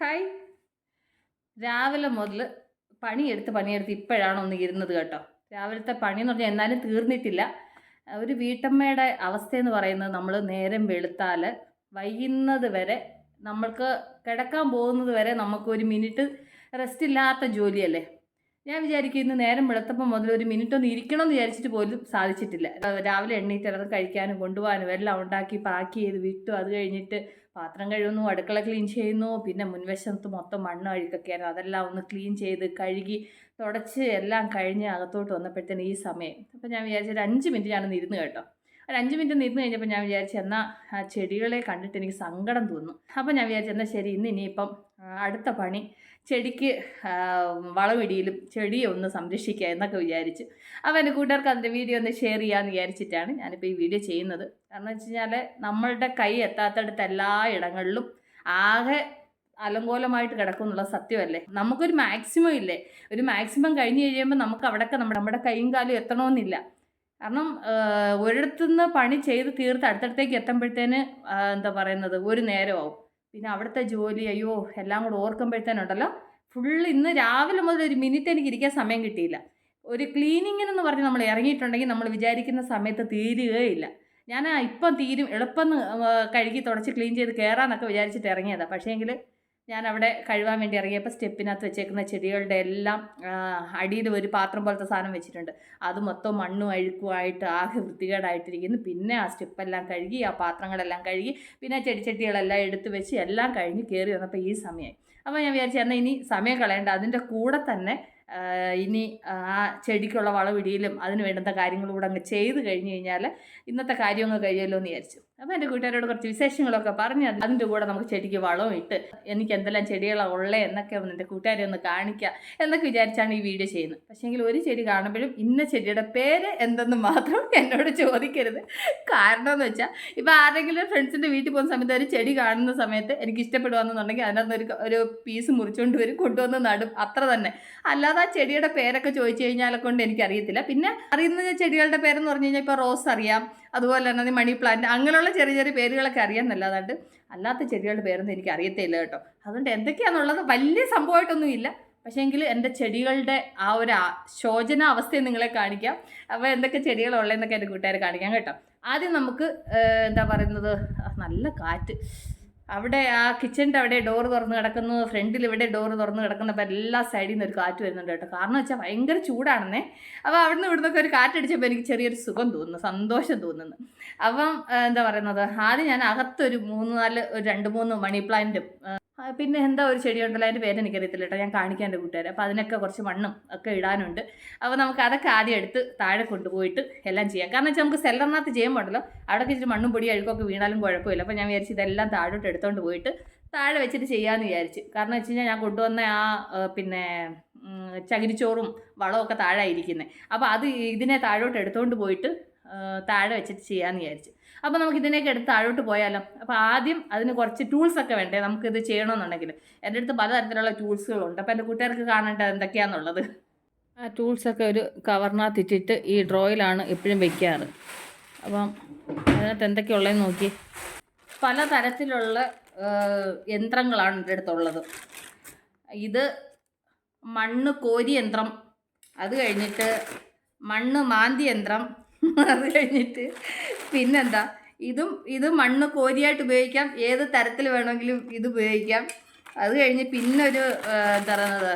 Hi. രാവിലെ മുതൽ പണിയെടുത്ത് പണിയെടുത്ത് ഇപ്പോഴാണ് ഒന്ന് ഇരുന്നത് കേട്ടോ. രാവിലത്തെ പണി എന്ന് പറഞ്ഞാൽ എന്നാലും തീർന്നിട്ടില്ല. ഒരു വീട്ടമ്മയുടെ അവസ്ഥയെന്ന് പറയുന്നത് നമ്മൾ നേരം വെളുത്താൽ വൈകുന്നത് വരെ നമ്മൾക്ക് കിടക്കാൻ പോകുന്നത് വരെ നമുക്ക് ഒരു മിനിറ്റ് റെസ്റ്റ് ഇല്ലാത്ത ജോലിയല്ലേ? ഞാൻ വിചാരിക്കും ഇന്ന് നേരം വെളുത്തപ്പം മുതൽ ഒരു മിനിറ്റ് ഒന്ന് ഇരിക്കണം എന്ന് വിചാരിച്ചിട്ട് പോലും സാധിച്ചിട്ടില്ല. രാവിലെ എണ്ണീറ്റ് ഇറങ്ങി കഴിക്കാനും കൊണ്ടുപോകാനും എല്ലാം ഉണ്ടാക്കി പാക്ക് ചെയ്ത് വിട്ടു. അത് കഴിഞ്ഞിട്ട് പാത്രം കഴുകുന്നു അടുക്കള ക്ലീൻ ചെയ്യുന്നു പിന്നെ മുൻവശത്ത് മൊത്തം മണ്ണ് അഴുക്കൊക്കെ ആയിരുന്നു അതെല്ലാം ഒന്ന് ക്ലീൻ ചെയ്ത് കഴുകി തുടച്ച് എല്ലാം കഴിഞ്ഞ് അകത്തോട്ട് വന്നപ്പോഴത്തേന് ഈ സമയം. അപ്പം ഞാൻ വിചാരിച്ചൊരു അഞ്ച് മിനിറ്റ് ഞാനൊന്ന് ഇരുന്ന് കേട്ടോ. ഒരു അഞ്ച് മിനിറ്റ് നിന്ന് കഴിഞ്ഞപ്പോൾ ഞാൻ വിചാരിച്ചു എന്നാൽ ആ ചെടികളെ കണ്ടിട്ട് എനിക്ക് സങ്കടം തോന്നുന്നു. അപ്പോൾ ഞാൻ വിചാരിച്ചു എന്നാൽ ശരി ഇന്ന് ഇനിയിപ്പം അടുത്ത പണി ചെടിക്ക് വളമിടിയിലും ചെടിയെ ഒന്ന് സംരക്ഷിക്കുക എന്നൊക്കെ വിചാരിച്ചു. അപ്പോൾ എന്റെ കൂട്ടുകാർക്ക് അതിന്റെ വീഡിയോ ഒന്ന് ഷെയർ ചെയ്യാമെന്ന് വിചാരിച്ചിട്ടാണ് ഞാനിപ്പോൾ ഈ വീഡിയോ ചെയ്യുന്നത്. കാരണം വെച്ച് കഴിഞ്ഞാൽ നമ്മളുടെ കൈ എത്താത്തടുത്ത് എല്ലാ ഇടങ്ങളിലും ആകെ അലങ്കോലമായിട്ട് കിടക്കും എന്നുള്ള സത്യമല്ലേ? നമുക്കൊരു മാക്സിമം ഇല്ലേ? ഒരു മാക്സിമം കഴിഞ്ഞ് കഴിയുമ്പോൾ നമുക്ക് അവിടെയൊക്കെ നമ്മുടെ കൈയും കാലും എത്തണമെന്നില്ല കാരണം ഒരിടത്തുനിന്ന് പണി ചെയ്ത് തീർത്ത് അടുത്തടുത്തേക്ക് എത്തുമ്പോഴത്തേന് എന്താ പറയുന്നത് ഒരു നേരമാവും. പിന്നെ അവിടുത്തെ ജോലി അയ്യോ എല്ലാം കൂടെ ഓർക്കുമ്പോഴത്തേനുണ്ടല്ലോ ഫുൾ ഇന്ന് രാവിലെ മുതൽ ഒരു മിനിറ്റ് എനിക്ക് ഇരിക്കാൻ സമയം കിട്ടിയില്ല. ഒരു ക്ലീനിങ്ങിനെന്ന് പറഞ്ഞ് നമ്മൾ ഇറങ്ങിയിട്ടുണ്ടെങ്കിൽ നമ്മൾ വിചാരിക്കുന്ന സമയത്ത് തീരുകയില്ല. ഞാൻ ഇപ്പം തീരും എളുപ്പം കഴുകി തുടച്ച് ക്ലീൻ ചെയ്ത് കയറാന്നൊക്കെ വിചാരിച്ചിട്ട് ഇറങ്ങിയതാണ് പക്ഷേങ്കിൽ ഞാൻ അവിടെ കഴുകാൻ വേണ്ടി ഇറങ്ങിയപ്പോൾ സ്റ്റെപ്പിനകത്ത് വെച്ചേക്കുന്ന ചെടികളുടെ എല്ലാം അടിയിൽ ഒരു പാത്രം പോലത്തെ സാധനം വെച്ചിട്ടുണ്ട്. അത് മൊത്തം മണ്ണും അഴുക്കുമായിട്ട് ആകെ വൃത്തികേടായിട്ടിരിക്കുന്നു. പിന്നെ ആ സ്റ്റെപ്പെല്ലാം കഴുകി ആ പാത്രങ്ങളെല്ലാം കഴുകി പിന്നെ ചെടിച്ചട്ടികളെല്ലാം എടുത്തു വെച്ച് എല്ലാം കഴിഞ്ഞ് കയറി വന്നപ്പോൾ ഈ സമയമായി. അപ്പോൾ ഞാൻ വിചാരിച്ചു എന്നാൽ ഇനി സമയം കളയേണ്ട. അതിന്റെ കൂടെ തന്നെ ഇനി ആ ചെടിക്കുള്ള വളവിടിയിലും അതിന് വേണ്ടുന്ന കാര്യങ്ങളും കൂടെ അങ്ങ് ചെയ്ത് കഴിഞ്ഞ് കഴിഞ്ഞാൽ ഇന്നത്തെ കാര്യം അങ്ങ് കഴിയുമല്ലോ എന്ന് വിചാരിച്ചു. അപ്പോൾ എന്റെ കൂട്ടുകാരോട് കുറച്ച് വിശേഷങ്ങളൊക്കെ പറഞ്ഞു അതിന്റെ കൂടെ നമുക്ക് ചെടിക്ക് വളവും ഇട്ട് എനിക്ക് എന്തെല്ലാം ചെടികളാണ് ഉള്ളത് എന്നൊക്കെ ഒന്ന് എന്റെ കൂട്ടുകാരെ ഒന്ന് കാണിക്കുക എന്നൊക്കെ വിചാരിച്ചാണ് ഈ വീഡിയോ ചെയ്യുന്നത്. പക്ഷേങ്കിൽ ഒരു ചെടി കാണുമ്പോഴും ഇന്ന ചെടിയുടെ പേര് എന്തെന്ന് മാത്രം എന്നോട് ചോദിക്കരുത്. കാരണം എന്ന് വെച്ചാൽ ഇപ്പോൾ ആരെങ്കിലും ഫ്രണ്ട്സിന്റെ വീട്ടിൽ പോകുന്ന സമയത്ത് ഒരു ചെടി കാണുന്ന സമയത്ത് എനിക്ക് ഇഷ്ടപ്പെടുവാണെന്നുണ്ടെങ്കിൽ അതിനകത്ത് ഒരു ഒരു പീസ് മുറിച്ചുകൊണ്ട് വരും കൊണ്ടുവന്ന് നടും. അത്ര തന്നെ. അല്ലാതെ ആ ചെടിയുടെ പേരൊക്കെ ചോദിച്ചു കഴിഞ്ഞാലൊക്കെ കൊണ്ട് എനിക്കറിയത്തില്ല. പിന്നെ അറിയുന്ന ചെടികളുടെ പേരെന്ന് പറഞ്ഞു കഴിഞ്ഞാൽ ഇപ്പോൾ റോസ് അറിയാം അതുപോലെ തന്നെ മണി പ്ലാന്റ് അങ്ങനെയുള്ള ചെറിയ ചെറിയ പേരുകളൊക്കെ അറിയാമെന്നല്ലാതാണ്ട് അല്ലാത്ത ചെടികളുടെ പേരൊന്നും എനിക്ക് അറിയത്തില്ല കേട്ടോ. അതുകൊണ്ട് എന്തൊക്കെയാണെന്നുള്ളത് വലിയ സംഭവമായിട്ടൊന്നും ഇല്ല പക്ഷേ എങ്കിൽ എന്റെ ചെടികളുടെ ആ ഒരു ശോചന അവസ്ഥയെ നിങ്ങളെ കാണിക്കാം. അപ്പോൾ എന്തൊക്കെ ചെടികളുള്ളതെന്നൊക്കെ എന്റെ കൂട്ടുകാരെ കാണിക്കാം കേട്ടോ. ആദ്യം നമുക്ക് എന്താ പറയുന്നത്? നല്ല കാറ്റ്. അവിടെ ആ കിച്ചണിന്റെ അവിടെ ഡോറ് തുറന്ന് കിടക്കുന്നു. ഫ്രണ്ടിൽ ഇവിടെ ഡോറ് തുറന്ന് കിടക്കുന്നപ്പോൾ എല്ലാ സൈഡിൽ നിന്ന് ഒരു കാറ്റ് വരുന്നുണ്ട് കേട്ടോ. കാരണം വെച്ചാൽ ഭയങ്കര ചൂടാണെന്നേ. അപ്പോൾ അവിടെ നിന്ന് ഇവിടുന്നൊക്കെ ഒരു കാറ്റടിച്ചപ്പോൾ എനിക്ക് ചെറിയൊരു സുഖം തോന്നുന്നു സന്തോഷം തോന്നുന്നു. അപ്പം എന്താ പറയുന്നത്? ആദ്യം ഞാൻ അകത്തൊരു മൂന്ന് നാല് ഒരു രണ്ട് മൂന്ന് മണി പ്ലാന്റും പിന്നെ എന്താ ഒരു ചെടി ഉണ്ടല്ലോ അതിന്റെ പേര് എനിക്കറിയത്തില്ല കേട്ടോ. ഞാൻ കാണിക്കാൻ എന്റെ കൂട്ടുകാരെ. അപ്പോൾ അതിനൊക്കെ കുറച്ച് മണ്ണും ഒക്കെ ഇടാനുണ്ട്. അപ്പോൾ നമുക്ക് അതൊക്കെ ആദ്യം എടുത്ത് താഴെ കൊണ്ടുപോയിട്ട് എല്ലാം ചെയ്യാം. കാരണം വെച്ചാൽ നമുക്ക് സെല്ലറിനകത്ത് ചെയ്യുമ്പോണ്ടല്ലോ അവിടെ ഇച്ചിരി മണ്ണും പൊടി അഴുക്കൊക്കെ വീണാലും കുഴപ്പമില്ല. അപ്പോൾ ഞാൻ വിചാരിച്ചു ഇതെല്ലാം താഴോട്ട് എടുത്തുകൊണ്ട് പോയിട്ട് താഴെ വെച്ചിട്ട് ചെയ്യാമെന്ന് വിചാരിച്ചു. കാരണം വെച്ച് കഴിഞ്ഞാൽ ഞാൻ കൊണ്ടുവന്ന ആ പിന്നെ ചകിരിച്ചോറും വളമൊക്കെ താഴെ ഇരിക്കുന്നത് അപ്പോൾ അത് ഇതിനെ താഴോട്ട് എടുത്തുകൊണ്ട് പോയിട്ട് താഴെ വെച്ചിട്ട് ചെയ്യാമെന്ന് വിചാരിച്ചു. അപ്പോൾ നമുക്ക് ഇതിനെയൊക്കെ എടുത്ത് താഴോട്ട് പോയാലോ? അപ്പോൾ ആദ്യം അതിന് കുറച്ച് ടൂൾസ് ഒക്കെ വേണ്ടേ? നമുക്കിത് ചെയ്യണമെന്നുണ്ടെങ്കിൽ എന്റെ അടുത്ത് പലതരത്തിലുള്ള ടൂൾസുകളുണ്ട് അപ്പോൾ എന്റെ കൂട്ടുകാർക്ക് കാണേണ്ടത് എന്തൊക്കെയാണെന്നുള്ളത് ആ ടൂൾസൊക്കെ ഒരു കവറിനകത്ത് ഇട്ടിട്ട് ഈ ഡ്രോയിലാണ് എപ്പോഴും വെക്കാറ്. അപ്പം അതിനകത്ത് എന്തൊക്കെയുള്ളതെന്ന് നോക്കി. പല തരത്തിലുള്ള യന്ത്രങ്ങളാണ് എന്റെ അടുത്തുള്ളത്. ഇത് മണ്ണ് കോരി യന്ത്രം. അത് കഴിഞ്ഞിട്ട് മണ്ണ് മാന്തി യന്ത്രം. അത് കഴിഞ്ഞിട്ട് പിന്നെന്താ? ഇതും ഇത് മണ്ണ് കോരിയായിട്ട് ഉപയോഗിക്കാം. ഏത് തരത്തിൽ വേണമെങ്കിലും ഇത് ഉപയോഗിക്കാം. അത് കഴിഞ്ഞ് പിന്നെ ഒരു എന്താ പറയുന്നത്?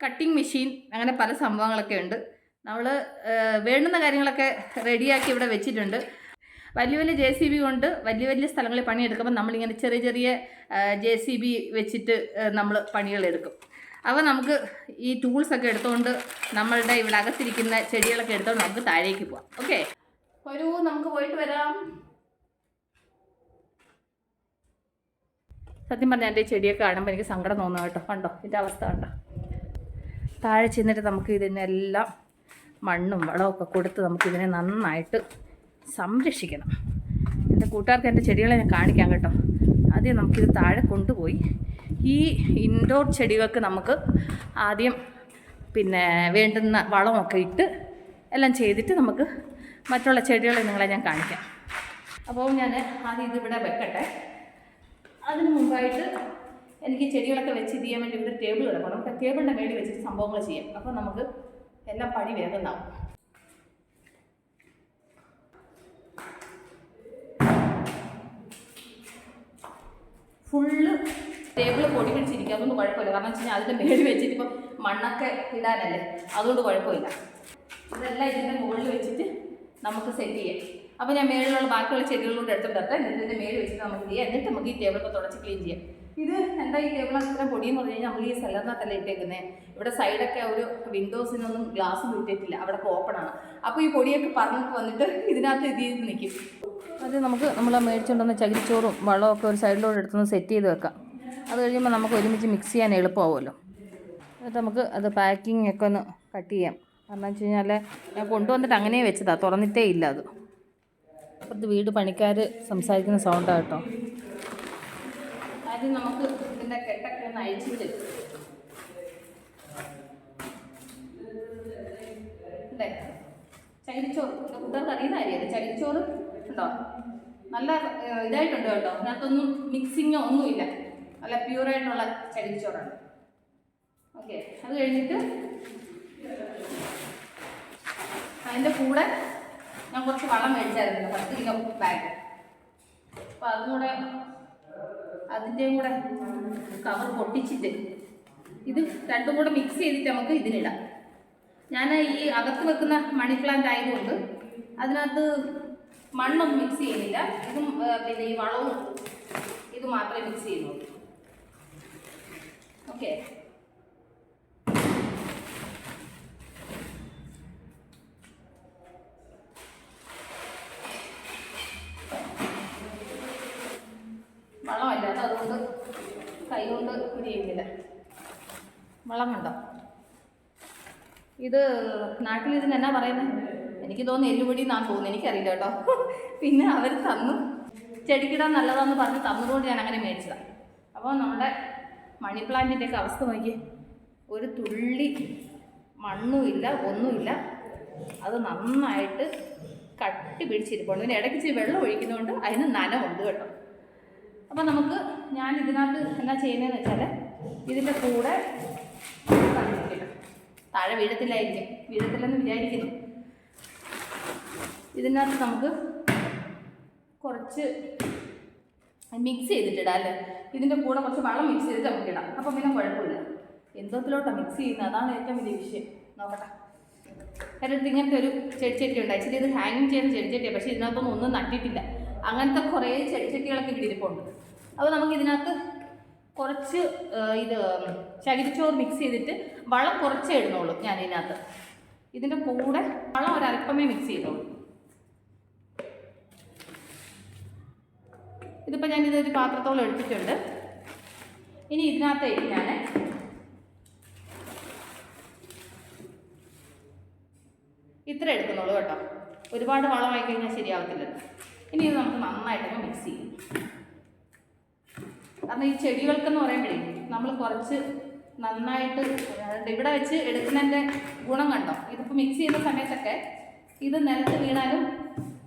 കട്ടിങ് മെഷീൻ അങ്ങനെ പല സംഭവങ്ങളൊക്കെ ഉണ്ട്. നമ്മൾ വേണ്ടുന്ന കാര്യങ്ങളൊക്കെ റെഡിയാക്കി ഇവിടെ വെച്ചിട്ടുണ്ട്. വലിയ വലിയ ജെ സി ബി കൊണ്ട് വലിയ വലിയ സ്ഥലങ്ങളിൽ പണിയെടുക്കുമ്പോൾ നമ്മളിങ്ങനെ ചെറിയ ചെറിയ ജെ സി ബി വെച്ചിട്ട് നമ്മൾ പണികളെടുക്കും. അപ്പോൾ നമുക്ക് ഈ ടൂൾസൊക്കെ എടുത്തുകൊണ്ട് നമ്മളുടെ ഇവിടെ അകത്തിരിക്കുന്ന ചെടികളൊക്കെ എടുത്തുകൊണ്ട് നമുക്ക് താഴേക്ക് പോവാം. ഓക്കെ ഒരു നമുക്ക് പോയിട്ട് വരാം. സത്യം പറഞ്ഞാൽ എന്റെ ചെടിയൊക്കെ കാണുമ്പോൾ എനിക്ക് സങ്കടം തോന്നുന്നു കേട്ടോ. കണ്ടോ? ഇതിന്റെ അവസ്ഥ കണ്ടോ? താഴെ ചെന്നിട്ട് നമുക്ക് ഇതിനെല്ലാം മണ്ണും വളമൊക്കെ കൊടുത്ത് നമുക്കിതിനെ നന്നായിട്ട് സംരക്ഷിക്കണം. എന്റെ കൂട്ടുകാർക്ക് എന്റെ ചെടികളെ ഞാൻ കാണിക്കാം കേട്ടോ. ആദ്യം നമുക്കിത് താഴെ കൊണ്ടുപോയി. ഈ ഇൻഡോർ ചെടികൾക്ക് നമുക്ക് ആദ്യം പിന്നെ വേണ്ടുന്ന വളമൊക്കെ ഇട്ട് എല്ലാം ചെയ്തിട്ട് നമുക്ക് മറ്റുള്ള ചെടികളെ നിങ്ങളെ ഞാൻ കാണിക്കാം. അപ്പോൾ ഞാൻ ആദ്യം ഇതിവിടെ വെക്കട്ടെ. അതിന് മുമ്പായിട്ട് എനിക്ക് ചെടികളൊക്കെ വെച്ച് ചെയ്യാൻ വേണ്ടി ഇവിടെ ടേബിൾ കിടക്കണം. നമുക്ക് ടേബിളിന്റെ മേളിൽ വെച്ചിട്ട് സംഭവങ്ങൾ ചെയ്യാം. അപ്പോൾ നമുക്ക് എല്ലാം പണി വേഗം ഫുള്ള് ടേബിൾ പൊടി പിടിച്ചിരിക്കുക അതൊന്നും കുഴപ്പമില്ല. കാരണം വെച്ച് കഴിഞ്ഞാൽ അതിന്റെ മേളിൽ വെച്ചിട്ട് ഇപ്പം മണ്ണൊക്കെ ഇടാനല്ലേ? അതുകൊണ്ട് കുഴപ്പമില്ല. ഇതെല്ലാം ഇതിന്റെ മുകളിൽ വെച്ചിട്ട് നമുക്ക് സെറ്റ് ചെയ്യാം. അപ്പോൾ ഞാൻ മേളിലുള്ള ബാക്കിയുള്ള ചെടികളോട് എടുത്തിട്ട് തരട്ടെ ഇതിന്റെ മേളിൽ വെച്ചിട്ട് നമുക്ക് ചെയ്യാം. എന്നിട്ട് നമുക്ക് ഈ ടേബിളൊക്കെ തുടച്ച് ക്ലീൻ ചെയ്യാം. ഇത് എന്താ ഈ ടേബിൾ അത്ര പൊടിയെന്ന് പറഞ്ഞു കഴിഞ്ഞാൽ നമ്മൾ ഈ സെല്ലറിനകത്തല്ല ഇട്ടേക്കുന്നത് ഇവിടെ സൈഡൊക്കെ ഒരു വിൻഡോസിനൊന്നും ഗ്ലാസ് ഇട്ടിട്ടില്ല. അവിടെ ഓപ്പൺ ആണ്. അപ്പോൾ ഈ പൊടിയൊക്കെ പറഞ്ഞിട്ട് വന്നിട്ട് ഇതിനകത്ത് ഇത് ചെയ്ത് നിൽക്കും അത് നമുക്ക് നമ്മൾ മേടിച്ചുകൊണ്ടുവന്ന ചകിരിച്ചോറും വളമൊക്കെ ഒരു സൈഡിലോട്ട് എടുത്തൊന്ന് സെറ്റ് ചെയ്ത് വെക്കാം. അത് കഴിയുമ്പോൾ നമുക്ക് ഒരുമിച്ച് മിക്സ് ചെയ്യാൻ എളുപ്പമാവുമല്ലോ. എന്നിട്ട് നമുക്ക് അത് പാക്കിംഗ് ഒക്കെ ഒന്ന് കട്ട് ചെയ്യാം. കാരണം വെച്ച് കഴിഞ്ഞാൽ ഞാൻ കൊണ്ടുവന്നിട്ട് അങ്ങനെ വെച്ചതാ തുറന്നിട്ടേ ഇല്ല അത്. അപ്പുറത്ത് വീട് പണിക്കാർ സംസാരിക്കുന്ന സൗണ്ടാണ് കേട്ടോ. ആദ്യം നമുക്ക് ഇതിന്റെ കെട്ടൊക്കെ ഒന്ന് അഴിച്ചിട്ട് അല്ലേ ചകിരിച്ചോറ് കൂട്ടുകാർക്ക് അറിയുന്ന കാര്യമല്ല. ചകിരിച്ചോറ് ഉണ്ടോ? നല്ല ഇതായിട്ടുണ്ട് കേട്ടോ. അതിനകത്തൊന്നും മിക്സിങ്ങോ ഒന്നുമില്ല. നല്ല പ്യൂറായിട്ടുള്ള ചകിരിച്ചോറാണ് ഓക്കെ അത് കഴിഞ്ഞിട്ട് അതിന്റെ കൂടെ ഞാൻ കുറച്ച് വളം മേടിച്ചായിരുന്നു. പത്ത് കിലോ ബാഗ് അപ്പം അതും കൂടെ കൂടെ കവർ പൊട്ടിച്ചിട്ട് ഇത് രണ്ടും കൂടെ മിക്സ് ചെയ്തിട്ട് നമുക്ക് ഇതിനിടാം. ഞാൻ ഈ അകത്ത് വെക്കുന്ന മണി പ്ലാന്റ് ആയതുകൊണ്ട് അതിനകത്ത് മണ്ണൊന്നും മിക്സ് ചെയ്യുന്നില്ല. ഇതും പിന്നെ ഈ വളവും ഇത് മാത്രമേ മിക്സ് ചെയ്യുന്നുള്ളൂ. ഓക്കെ വളമല്ലാതെ അതുകൊണ്ട് കൈ കൊണ്ട് ഇത് ചെയ്യുന്നില്ല വളം കണ്ടോ? ഇത് നാട്ടിൽ ഇതിന് എന്നാ പറയുന്നത് എനിക്ക് തോന്നുന്നു എല്ലുപൊടി എന്നാണ് തോന്നുന്നത് എനിക്കറിയില്ല കേട്ടോ. പിന്നെ അവർ തന്നു. ചെടിക്കിടാൻ നല്ലതാന്ന് പറഞ്ഞ് തന്നതുകൊണ്ട് ഞാൻ അങ്ങനെ മേടിച്ചതാണ് അപ്പോൾ നമ്മുടെ മണി പ്ലാന്റിന്റെ ഒക്കെ അവസ്ഥ നോക്കി ഒരു തുള്ളി മണ്ണുമില്ല ഒന്നുമില്ല അത് നന്നായിട്ട് കട്ടി പിടിച്ചിരിപ്പുണ്ട്. പിന്നെ ഇടയ്ക്ക് ഇച്ചിരി വെള്ളം ഒഴിക്കുന്നതുകൊണ്ട് അതിന് നനമുണ്ട് കേട്ടോ. അപ്പോൾ നമുക്ക് ഞാൻ ഇതിനകത്ത് എന്താ ചെയ്യുന്നതെന്ന് വെച്ചാൽ ഇതിന്റെ കൂടെ. താഴെ വീഴത്തില്ലായിരിക്കും. വീഴത്തില്ലെന്ന് വിചാരിക്കുന്നു. ഇതിനകത്ത് നമുക്ക് കുറച്ച് മിക്സ് ചെയ്തിട്ടിടാം അല്ലേ? ഇതിന്റെ കൂടെ കുറച്ച് വെള്ളം മിക്സ് ചെയ്തിട്ട് നമുക്ക് ഇടാം. അപ്പം പിന്നെ കുഴപ്പമില്ല. എന്തോത്തിലോട്ടാണ് മിക്സ് ചെയ്യുന്നത്. അതാണ് ഏറ്റവും വലിയ വിഷയം. നോക്കട്ടെ. അടുത്ത് ഇങ്ങനത്തെ ഒരു ചെടിച്ചട്ടി ഉണ്ട്. ആക്ച്വലി ഇത് ഹാങ്ങിങ് ചെയ്യുന്ന ചെടിച്ചട്ടിയാണ് പക്ഷേ ഇതിനകത്തൊന്നും ഒന്നും നട്ടിട്ടില്ല. അങ്ങനത്തെ കുറേ ചെടിച്ചട്ടികളൊക്കെ ഇവിടെ ഇരിപ്പുണ്ട്. അപ്പോൾ നമുക്ക് ഇതിനകത്ത് കുറച്ച് ഇത് ചകിരിച്ചോറ് മിക്സ് ചെയ്തിട്ട് വളം കുറച്ചേ ഇടുന്നുള്ളൂ ഞാൻ ഇതിനകത്ത് ഇതിന്റെ കൂടെ വളം ഒരൽപ്പമേ മിക്സ് ചെയ്തോളൂ. ഇതിപ്പോൾ ഞാൻ ഇതൊരു പാത്രത്തോളം എടുത്തിട്ടുണ്ട്. ഇനി ഇതിനകത്തേക്ക് ഞാൻ ഇത്ര എടുക്കുന്നുള്ളൂ കേട്ടോ. ഒരുപാട് വളമായി കഴിഞ്ഞാൽ ശരിയാവത്തില്ല ഇനി ഇത് നമുക്ക് നന്നായിട്ടൊന്ന് മിക്സ് ചെയ്യും കാരണം ഈ ചെടികൾക്കെന്ന് പറയുമ്പോഴേ നമ്മൾ കുറച്ച് നന്നായിട്ട് ഇവിടെ വെച്ച് എടുക്കുന്നതിന്റെ ഗുണം കണ്ടോ? ഇതിപ്പോൾ മിക്സ് ചെയ്യുന്ന സമയത്തൊക്കെ ഇത് നിലത്ത് വീണാലും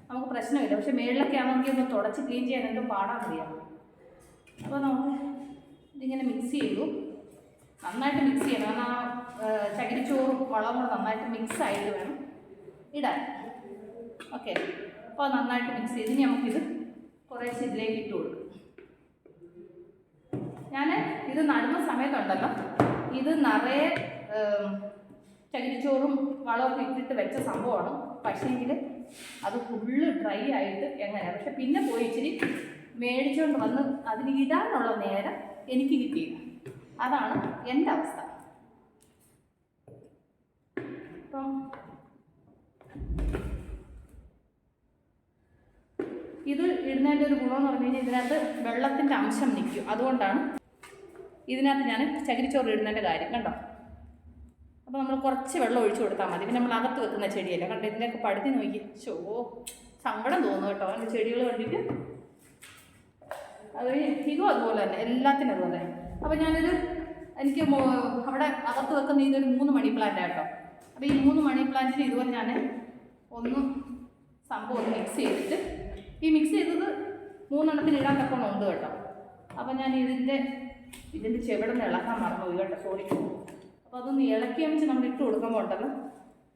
നമുക്ക് പ്രശ്നമില്ല. പക്ഷെ മേളിലൊക്കെ ആണെങ്കിൽ ഒന്ന് തുടച്ച് ക്ലീൻ ചെയ്യാൻ പാടാൻ അറിയാം അപ്പോൾ നമുക്ക് ഇതിങ്ങനെ മിക്സ് ചെയ്തു. നന്നായിട്ട് മിക്സ് ചെയ്യണം. കാരണം ആ ചകിരിച്ചോറും വളവും കൂടെ നന്നായിട്ട് മിക്സ് ആയിട്ട് വേണം ഇടാൻ. ഓക്കെ അപ്പോൾ നന്നായിട്ട് മിക്സ് ചെയ്ത് നമുക്കിത് കുറേശ്ശെ ഇതിലേക്ക് ഇട്ട് കൊടുക്കും. ഞാൻ ഇത് നടുന്ന സമയത്തുണ്ടല്ലോ. ഇത് നിറയെ ചകിരിച്ചോറും വളമൊക്കെ ഇട്ടിട്ട് വെച്ച സംഭവമാണ്. പക്ഷേങ്കിൽ അത് ഫുള്ള് ഡ്രൈ ആയിട്ട് എങ്ങനെയാണ് പക്ഷെ പിന്നെ പോയി ഇച്ചിരി മേടിച്ചുകൊണ്ട് വന്ന് അതിന് ഇടാനുള്ള നേരം എനിക്ക് കിട്ടിയില്ല. അതാണ് എന്റെ അവസ്ഥ. അപ്പം ഇത് ഇടുന്നതിന്റെ ഒരു ഗുണമെന്ന് പറഞ്ഞു കഴിഞ്ഞാൽ ഇതിനകത്ത് വെള്ളത്തിന്റെ അംശം നിൽക്കും. അതുകൊണ്ടാണ് ഇതിനകത്ത് ഞാൻ ചകിരിച്ചോറ് ഇടുന്നതിന്റെ കാര്യം കണ്ടോ? അപ്പോൾ നമ്മൾ കുറച്ച് വെള്ളം ഒഴിച്ചു കൊടുത്താൽ മതി. പിന്നെ നമ്മൾ അകത്ത് വെക്കുന്ന ചെടിയല്ല കണ്ടോ? ഇതിന്റെയൊക്കെ പടുത്തി നോക്കി. ഷോ സങ്കടം തോന്നുന്നു കേട്ടോ. അതിന്റെ ചെടികൾ കണ്ടിട്ട്. അത് ഇതും അതുപോലെ തന്നെ എല്ലാത്തിനും അതുപോലെ അപ്പോൾ ഞാനൊരു എനിക്ക് അവിടെ അകത്ത് വെക്കുന്ന ഇതൊരു മൂന്ന് മണി പ്ലാന്റ് ആട്ടോ അപ്പോൾ ഈ മൂന്ന് മണി പ്ലാന്റിന് ഇതുപോലെ ഞാൻ ഒന്ന് സംഭവം ഒന്ന് മിക്സ് ചെയ്തിട്ട് ഈ മിക്സ് ചെയ്തത് മൂന്നെണ്ണത്തിന് ഇടാൻ തക്കോണം ഉണ്ട് കേട്ടോ. അപ്പോൾ ഞാൻ ഇതിന്റെ ഇതിന്റെ ചെവിടുന്ന് ഇളക്കാൻ മറന്നുപോയി കേട്ടോ സോറി അപ്പോൾ അതൊന്ന് ഇളക്കി വെച്ച് നമ്മൾ ഇട്ട് കൊടുക്കുമ്പോൾ ഉണ്ടല്ലോ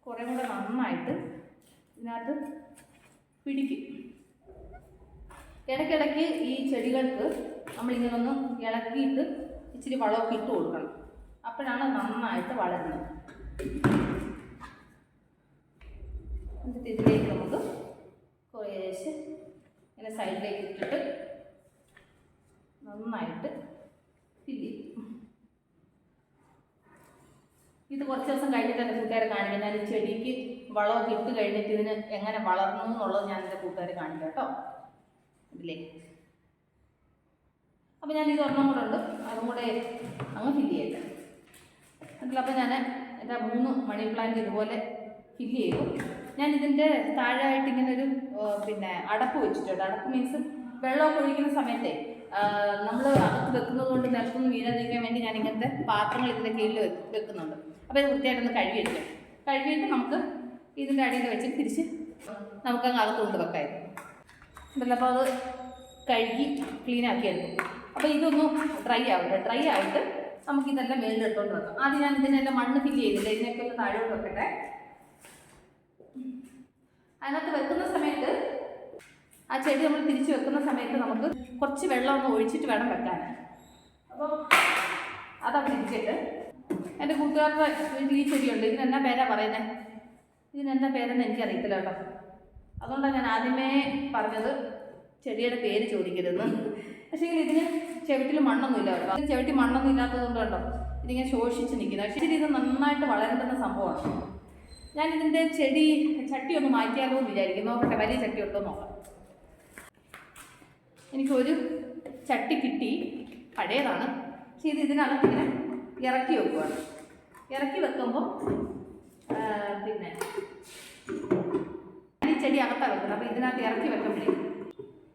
കുറേ കൂടെ നന്നായിട്ട് ഇതിനകത്ത് പിടിക്കും. ഇടയ്ക്കിടയ്ക്ക് ഈ ചെടികൾക്ക് നമ്മളിങ്ങനെ ഒന്ന് ഇളക്കിയിട്ട് ഇച്ചിരി വളമൊക്കെ ഇട്ട് കൊടുക്കണം. അപ്പോഴാണ് നന്നായിട്ട് വളരുന്നത്. എന്നിട്ട് ഇതിലേക്ക് നമുക്ക് കുറേശ്ശെ ഇങ്ങനെ സൈഡിലേക്ക് ഇട്ടിട്ട് നന്നായിട്ട് ചെയ്യും ഇത് കുറച്ച് ദിവസം കഴിഞ്ഞിട്ട് എന്റെ കൂട്ടുകാരെ കാണിക്കാം ഞാൻ ഈ ചെടിക്ക് വളമൊക്കെ ഇട്ട് കഴിഞ്ഞിട്ട് ഇതിന് എങ്ങനെ വളർന്നു എന്നുള്ളത് ഞാൻ എന്റെ കൂട്ടുകാരെ കാണിക്കാം കേട്ടോ. ഇതിലേ. അപ്പോൾ ഞാൻ ഇത് ഒരെണ്ണം കൂടെ ഉണ്ട്. അതും കൂടെ അങ്ങ് ഫില്ല് ചെയ്യട്ടെ. അതിൽ അപ്പോൾ ഞാൻ എന്റെ മൂന്ന് മണി പ്ലാന്റ് ഇതുപോലെ ഫില്ല് ചെയ്തു. ഞാൻ ഇതിന്റെ താഴെയായിട്ട് ഇങ്ങനെ ഒരു പിന്നെ അടപ്പ് വെച്ചിട്ടുണ്ട്. അടപ്പ് മീൻസ് വെള്ളമൊക്കെ ഒഴിക്കുന്ന സമയത്തെ നമ്മൾ അകത്ത് വെക്കുന്നത് കൊണ്ട് നിലത്തൊന്നും വീഴാതിരിക്കാൻ വേണ്ടി ഞാൻ ഇങ്ങനത്തെ പാത്രങ്ങൾ ഇതിന്റെ കീഴിൽ വെക്കുന്നുണ്ട്. അപ്പോൾ ഇത് വൃത്തിയായിട്ടൊന്ന് കഴുകിയെടുക്കും കഴുകിയിട്ട് നമുക്ക് ഇതിന്റെ അടിയിൽ വെച്ച് തിരിച്ച് നമുക്ക് അങ്ങ് അകത്ത് കൊണ്ട് വെക്കായിരുന്നു അപ്പോൾ അത് കഴുകി ക്ലീൻ ആക്കിയായിരുന്നു അപ്പോൾ ഇതൊന്ന് ഡ്രൈ ആവട്ടെ. ഡ്രൈ ആയിട്ട് നമുക്ക് ഇതെല്ലാം മേളിൽ ഇട്ടുകൊണ്ട് വെക്കാം. ആദ്യം ഞാൻ ഇതിനെല്ലാം മണ്ണ് ഫില്ല് ചെയ്തില്ല? ഇതിനൊക്കെ ഒന്ന് താഴോട്ട് വെക്കട്ടെ. അതിനകത്ത് വെക്കുന്ന സമയത്ത് ആ ചെടി നമ്മൾ തിരിച്ച് വെക്കുന്ന സമയത്ത് നമുക്ക് കുറച്ച് വെള്ളം ഒന്ന് ഒഴിച്ചിട്ട് വേണം വെക്കാൻ. അപ്പോൾ അതവിടെ തിരിച്ചിട്ട് എന്റെ കൂട്ടുകാരുടെ വീട്ടിൽ ഈ ചെടിയുണ്ട്. ഇതിനെന്നാ പേരാ പറയുന്നത് ഇതിനെന്താ പേരെന്ന് എനിക്കറിയത്തില്ല കേട്ടോ. അതുകൊണ്ടാണ് ഞാൻ ആദ്യമേ പറഞ്ഞത് ചെടിയുടെ പേര് ചോദിക്കരുതെന്ന്. പക്ഷേ ഇതിന് ചെവിട്ടിൽ മണ്ണൊന്നുമില്ല കേട്ടോ. ഇതിന് ചെവിട്ടി മണ്ണൊന്നും ഇല്ലാത്തത് കൊണ്ട് കേട്ടോ ഇതിങ്ങനെ ശോഷിച്ച് നിൽക്കുന്നത് പക്ഷേ ഇത് നന്നായിട്ട് വളരേണ്ടുന്ന സംഭവമാണ്. ഞാൻ ഇതിന്റെ ചെടി ചട്ടി ഒന്ന് മാറ്റിയാലോ എന്ന് വിചാരിക്കുന്നു. നോക്കട്ടെ വലിയ ചട്ടി ഉണ്ടോ നോക്കാം. എനിക്കൊരു ചട്ടി കിട്ടി. പഴയതാണ്. പക്ഷേ ഇത് ഇതിനകത്ത് ഇങ്ങനെ ഇറക്കി വെക്കുവാണ്. ഇറക്കി വെക്കുമ്പോൾ പിന്നെ ഈ ചെടി അകത്താണ് വെക്കുന്നത്. അപ്പോൾ ഇതിനകത്ത് ഇറക്കി വെക്കുമ്പോഴേ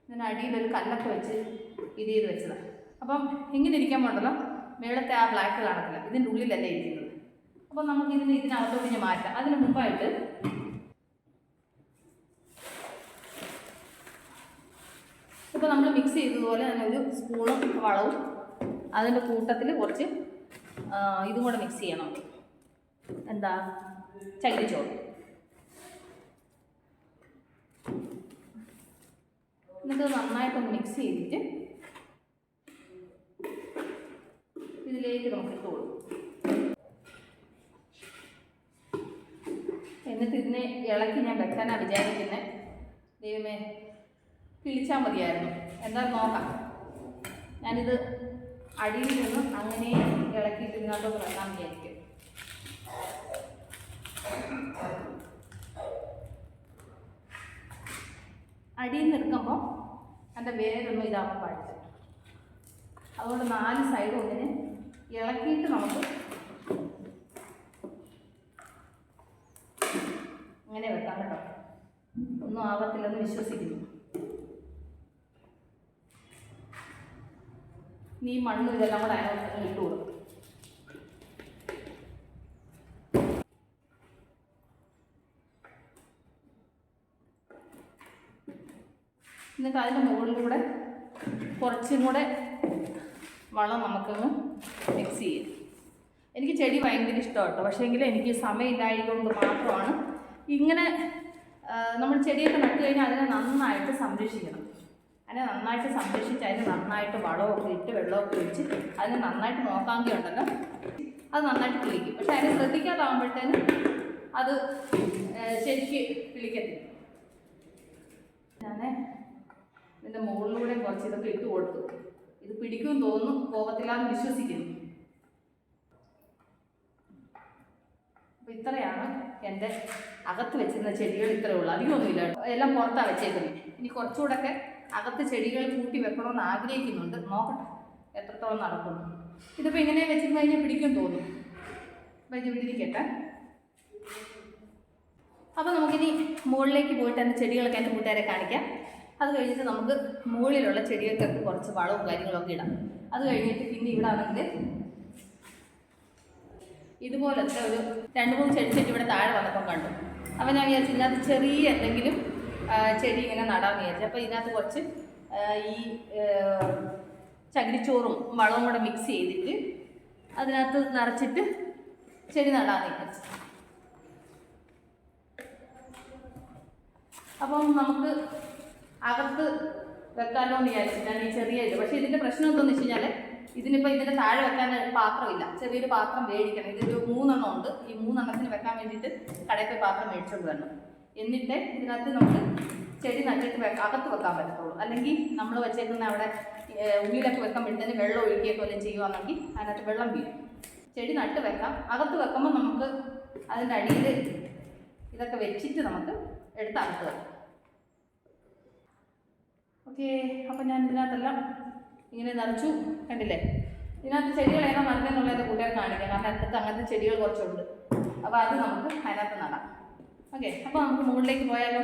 ഇതിന് അടിയിലൊരു കല്ലൊക്കെ വെച്ച് ഇത് ചെയ്ത് വെച്ചതാണ് അപ്പം ഇങ്ങനെ ഇരിക്കാൻ പോണ്ടല്ലോ മേളത്തെ ആ ബ്ലാക്ക് കാണത്തില്ല. ഇതിന്റെ ഉള്ളിലല്ലേ ഇരിക്കുന്നത്. അപ്പോൾ നമുക്കിതിന് ഇതിനകത്തോട്ട് ഇനി മാറ്റാം. അതിന് മുമ്പായിട്ട് ഇപ്പോൾ നമ്മൾ മിക്സ് ചെയ്തതുപോലെ തന്നെ ഒരു സ്പൂണും വളവും അതിന്റെ കൂട്ടത്തിൽ കുറച്ച് ഇതും കൂടെ മിക്സ് ചെയ്യണം. എന്താ? ചകിരിച്ചോറ് എന്നിട്ട് നന്നായിട്ടൊന്ന് മിക്സ് ചെയ്തിട്ട് ഇതിലേക്ക് നമുക്ക് ഇട്ട് കൊടുക്കും. എന്നിട്ട് ഇതിനെ ഇളക്കി ഞാൻ വെക്കാനാണ് വിചാരിക്കുന്നത് ദൈവമേ കിളിച്ചാൽ മതിയായിരുന്നു. എന്താ നോക്കാം. ഞാനിത് അടിയിൽ നിന്ന് അങ്ങനെ ഇളക്കിയിട്ട് ഇതിനകത്തോട്ട് വെക്കാൻ വിചാരിക്കും. അടിയിൽ നിൽക്കുമ്പോൾ എന്റെ വേരൊന്നും ഇതാവാൻ പാടില്ല അതുകൊണ്ട് നാല് സൈഡും ഒന്നിനെ ഇളക്കിയിട്ട് നമുക്ക് അങ്ങനെ വെക്കാം കേട്ടോ. ഒന്നും ആവത്തില്ലെന്ന് വിശ്വസിക്കുന്നു. നീ മണ്ണ് ഇതെല്ലാം കൂടെ അതിനകത്ത് ഇട്ട് കൊടുക്കും. എന്നിട്ട് അതിന്റെ മുകളിലൂടെ കുറച്ചും കൂടെ വളം നമുക്കൊന്ന് മിക്സ് ചെയ്യും. എനിക്ക് ചെടി ഭയങ്കര ഇഷ്ടമാണ് കേട്ടോ പക്ഷേ എങ്കിലും എനിക്ക് സമയമില്ലായതുകൊണ്ട് മാത്രമാണ്. ഇങ്ങനെ നമ്മൾ ചെടിയൊക്കെ നട്ടു കഴിഞ്ഞാൽ അതിനെ നന്നായിട്ട് സംരക്ഷിക്കണം. അതിനെ നന്നായിട്ട് സംരക്ഷിച്ച് അതിന് നന്നായിട്ട് വളമൊക്കെ ഇട്ട് വെള്ളമൊക്കെ ഒഴിച്ച് അതിനെ നന്നായിട്ട് നോക്കാമെങ്കിൽ ഉണ്ടല്ലോ. അത് നന്നായിട്ട് കിളിക്കും. പക്ഷെ അതിനെ ശ്രദ്ധിക്കാതാകുമ്പോഴത്തേനും അത് ശരിക്ക് കിളിക്കത്തില്ല. ഞാൻ ഇതിന്റെ മുകളിലൂടെ കുറച്ച് ഇതൊക്കെ ഇട്ട് കൊടുത്തു. ഇത് പിടിക്കുമെന്ന് തോന്നുന്നു പോകത്തില്ലാന്ന് വിശ്വസിക്കുന്നു. അപ്പോൾ ഇത്രയാണ് എന്റെ അകത്ത് വെച്ചിരുന്ന ചെടികൾ ഇത്രയേ ഉള്ളൂ. അധികമൊന്നുമില്ല എല്ലാം പുറത്താണ് വെച്ചേക്കുന്നത് ഇനി കുറച്ചുകൂടെയൊക്കെ അകത്ത് ചെടികൾ കൂട്ടി വെക്കണമെന്ന് ആഗ്രഹിക്കുന്നുണ്ട്. നോക്കട്ടെ എത്രത്തോളം നടക്കുന്നു. ഇതിപ്പോൾ ഇങ്ങനെ വെച്ചിരുന്ന്? കഴിഞ്ഞാൽ പിടിക്കും തോന്നും അപ്പോൾ ഇത് അപ്പോൾ നമുക്കിനി മുകളിലേക്ക് പോയിട്ട് എന്റെ ചെടികളൊക്കെ എന്റെ കൂട്ടുകാരെ കാണിക്കാം. അത് കഴിഞ്ഞിട്ട് നമുക്ക് മുകളിലുള്ള ചെടികൾക്കൊക്കെ കുറച്ച് വളവും കാര്യങ്ങളൊക്കെ ഇടാം. അത് കഴിഞ്ഞിട്ട് പിന്നെ ഇവിടെ ആണെങ്കിൽ ഇതുപോലത്തെ ഒരു രണ്ട് മൂന്ന് ചെടി ചെടി ഇവിടെ താഴെ വന്നപ്പോൾ കണ്ടു. അപ്പോൾ ഞാൻ ചെറിയ എന്തെങ്കിലും ചെടി ഇങ്ങനെ നടാൻ വിചാരിച്ചു. അപ്പോൾ ഇതിനകത്ത് കുറച്ച് ഈ ചകിരിച്ചോറും വളവും കൂടെ മിക്സ് ചെയ്തിട്ട് അതിനകത്ത് നിറച്ചിട്ട് ചെടി നടാൻ വിചാരിച്ചു. അപ്പം നമുക്ക് അകത്ത് വെക്കാനോ എന്ന് വിചാരിച്ചു ഈ ചെറിയ ഇത്. പക്ഷേ ഇതിന്റെ പ്രശ്നം എന്താണെന്ന് വെച്ച് കഴിഞ്ഞാൽ ഇതിനിപ്പോൾ ഇതിന്റെ താഴെ വെക്കാൻ പാത്രമില്ല. ചെറിയൊരു പാത്രം മേടിക്കണം. ഇതൊരു മൂന്നെണ്ണം ഉണ്ട്. ഈ മൂന്നെണ്ണത്തിന് വെക്കാൻ വേണ്ടിയിട്ട് കടയിൽ പാത്രം മേടിച്ചുകൊണ്ട് വരണം. എന്നിട്ട് ഇതിനകത്ത് നമുക്ക് ചെടി നട്ടിട്ട് വെക്കാം അകത്ത് വെക്കാൻ പറ്റത്തുള്ളൂ. അല്ലെങ്കിൽ നമ്മൾ വെച്ചേക്കുന്ന അവിടെ ഉള്ളിലൊക്കെ വെക്കുമ്പോഴത്തേന് വെള്ളം ഒഴുകിയൊക്കെ വല്ലതും ചെയ്യുകയാണെങ്കിൽ അതിനകത്ത് വെള്ളം വീഴും. ചെടി നട്ട് വെക്കാം. അകത്ത് വെക്കുമ്പോൾ നമുക്ക് അതിന്റെ അടിയിൽ ഇതൊക്കെ വെച്ചിട്ട് നമുക്ക് എടുത്ത് അകത്ത് വെക്കാം. ഓക്കെ അപ്പം ഞാൻ ഇതിനകത്തെല്ലാം ഇങ്ങനെ നിറച്ചു കണ്ടില്ലേ? ഇതിനകത്ത് ചെടികൾ ഏതാ നല്ലതെന്നുള്ളത് കൂട്ടുകാർ കാണിക്കാം. കാരണം അടുത്ത് അങ്ങനത്തെ ചെടികൾ കുറച്ചുണ്ട്. അപ്പോൾ അത് നമുക്ക് അതിനകത്ത് നടാം. ഓക്കെ അപ്പോൾ നമുക്ക് മുകളിലേക്ക് പോയാലോ?